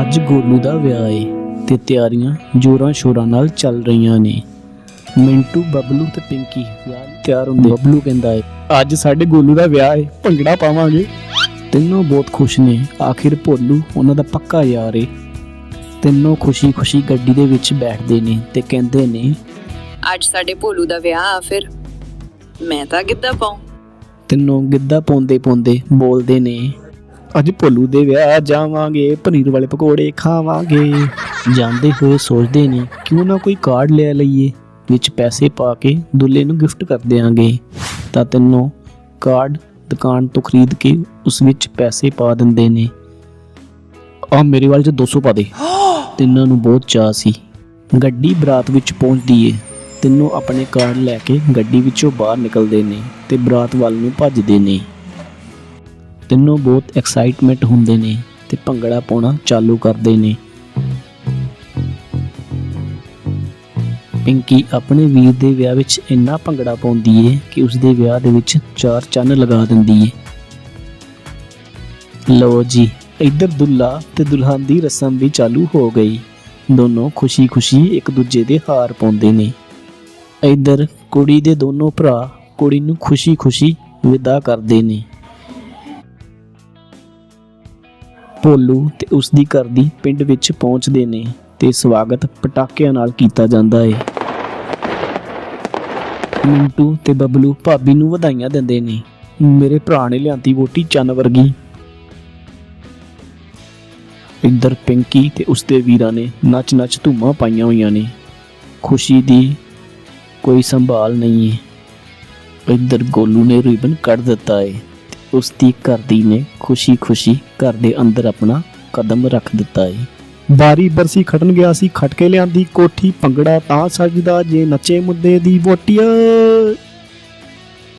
ਅੱਜ ਗੋਲੂ ਦਾ ਵਿਆਹ ਏ ਤੇ ਤਿਆਰੀਆਂ ਜੋਰਾਂ ਸ਼ੋਰਾਂ ਨਾਲ ਚੱਲ ਰਹੀਆਂ ਨੇ। ਮਿੰਟੂ ਬਬਲੂ ਤੇ ਪਿੰਕੀ ਵਿਆਹ ਲਈ ਤਿਆਰ ਹੁੰਦੇ। ਬਬਲੂ ਕਹਿੰਦਾ ਏ ਅੱਜ ਸਾਡੇ ਗੋਲੂ ਦਾ ਵਿਆਹ ਏ ਭੰਗੜਾ ਪਾਵਾਂਗੇ। ਤਿੰਨੋਂ ਬਹੁਤ ਖੁਸ਼ ਨੇ। ਆਖਿਰ ਭੋਲੂ ਉਹਨਾਂ ਦਾ ਪੱਕਾ ਯਾਰ ਏ। ਤਿੰਨੋਂ ਖੁਸ਼ੀ-ਖੁਸ਼ੀ ਗੱਡੀ ਦੇ ਵਿੱਚ ਬੈਠਦੇ ਨੇ ਤੇ ਕਹਿੰਦੇ ਨੇ ਅੱਜ ਸਾਡੇ ਭੋਲੂ ਦਾ ਵਿਆਹ ਆ ਫਿਰ। ਮੈਂ ਤਾਂ ਗਿੱਧਾ ਪਾਉ। ਤਿੰਨੋਂ ਗਿੱਧਾ ਪਾਉਂਦੇ ਪਾਉਂਦੇ ਬੋਲਦੇ ਨੇ ਅੱਜ ਭੋਲੂ ਦੇ ਵਿਆਹ ਜਾਵਾਂਗੇ, ਪਨੀਰ ਵਾਲੇ ਪਕੌੜੇ ਖਾਵਾਂਗੇ। ਜਾਂਦੇ ਹੋਏ ਸੋਚਦੇ ਨੇ, ਕਿਉਂ ਨਾ ਕੋਈ ਕਾਰਡ ਲੈ ਲਈਏ, ਵਿੱਚ ਪੈਸੇ ਪਾ ਕੇ ਦੁੱਲੇ ਨੂੰ ਗਿਫਟ ਕਰ ਦਿਆਂਗੇ। ਤਾਂ ਤੈਨੂੰ ਕਾਰਡ ਦੁਕਾਨ ਤੋਂ ਖਰੀਦ ਕੇ ਉਸ ਵਿੱਚ ਪੈਸੇ ਪਾ ਦਿੰਦੇ ਨੇ। ਆ ਮੇਰੇ ਵੱਲ ਚ 200 ਪਾ ਦੇ। ਤਿੰਨਾਂ ਨੂੰ ਬਹੁਤ ਚਾਅ ਸੀ। ਗੱਡੀ ਬਰਾਤ ਵਿੱਚ ਪਹੁੰਚਦੀ ਏ। ਤਿੰਨੋਂ ਆਪਣੇ ਕਾਰਡ ਲੈ ਕੇ ਗੱਡੀ ਵਿੱਚੋਂ ਬਾਹਰ ਨਿਕਲਦੇ ਨੇ ਤੇ ਬਰਾਤ ਵੱਲ ਨੂੰ ਭੱਜਦੇ ਨੇ। ਤਿੰਨੋਂ ਬਹੁਤ ਐਕਸਾਈਟਮੈਂਟ ਹੁੰਦੇ ਨੇ ਤੇ ਭੰਗੜਾ ਪਾਉਣਾ ਚਾਲੂ ਕਰਦੇ ਨੇ। ਪਿੰਕੀ ਆਪਣੇ ਵੀਰ ਦੇ ਵਿਆਹ ਵਿੱਚ ਇੰਨਾ ਭੰਗੜਾ ਪਾਉਂਦੀ ਏ ਕਿ ਉਸ ਦੇ ਵਿਆਹ ਦੇ ਵਿੱਚ ਚਾਰ ਚੰਨ ਲਗਾ ਦਿੰਦੀ ਏ। ਲਓ ਜੀ, ਇੱਧਰ ਦੁੱਲਾ ਤੇ ਦੁਲਹਨ ਦੀ ਰਸਮ ਵੀ ਚਾਲੂ ਹੋ ਗਈ। ਦੋਨੋਂ ਖੁਸ਼ੀ-ਖੁਸ਼ੀ ਇੱਕ ਦੂਜੇ ਦੇ ਹਾਰ ਪਾਉਂਦੇ ਨੇ। ਇੱਧਰ ਕੁੜੀ ਦੇ ਦੋਨੋਂ ਭਰਾ ਕੁੜੀ ਨੂੰ ਖੁਸ਼ੀ-ਖੁਸ਼ੀ ਵਿਦਾ ਕਰਦੇ ਨੇ। ਭੋਲੂ ਤੇ ਉਸ ਦੀ ਘਰ ਦੀ ਪਿੰਡ ਵਿੱਚ ਪਹੁੰਚਦੇ ਨੇ ਤੇ ਸਵਾਗਤ ਪਟਾਕਿਆਂ ਨਾਲ ਕੀਤਾ ਜਾਂਦਾ ਏ। ਮਿੰਟੂ ਤੇ ਬਬਲੂ ਭਾਬੀ ਨੂੰ ਵਧਾਈਆਂ ਦਿੰਦੇ ਨੇ। ਮੇਰੇ ਭਰਾ ਨੇ ਲਿਆਂਦੀ ਵੋਟੀ ਚੰਨ ਵਰਗੀ। ਇੱਧਰ ਪਿੰਕੀ ਤੇ ਉਸਦੇ ਵੀਰਾਂ ਨੇ ਨੱਚ-ਨੱਚ ਧੂਮਾਂ ਪਾਈਆਂ ਹੋਈਆਂ ਨੇ। ਖੁਸ਼ੀ ਦੀ ਕੋਈ ਸੰਭਾਲ ਨਹੀਂ ਹੈ ਇੱਧਰ ਗੋਲੂ ਨੇ ਰਿਬਨ ਕੱਢ ਦਿੱਤਾ ਏ। ਉਸ ਦੀ ਘਰਦੀ ਨੇ ਖੁਸ਼ੀ-ਖੁਸ਼ੀ ਘਰ ਦੇ ਅੰਦਰ ਆਪਣਾ ਕਦਮ ਰੱਖ ਦਿੱਤਾ ਏ। ਬਾਰੀ ਬਰਸੀ ਖਟਣ ਗਿਆ ਸੀ ਖਟਕੇ ਲਿਆਂਦੀ ਕੋਠੀ, ਭੰਗੜਾ ਤਾਂ ਸਜਦਾ ਜੇ ਨੱਚੇ ਮੁੱਦੇ ਦੀ ਵੋਟੀਆ।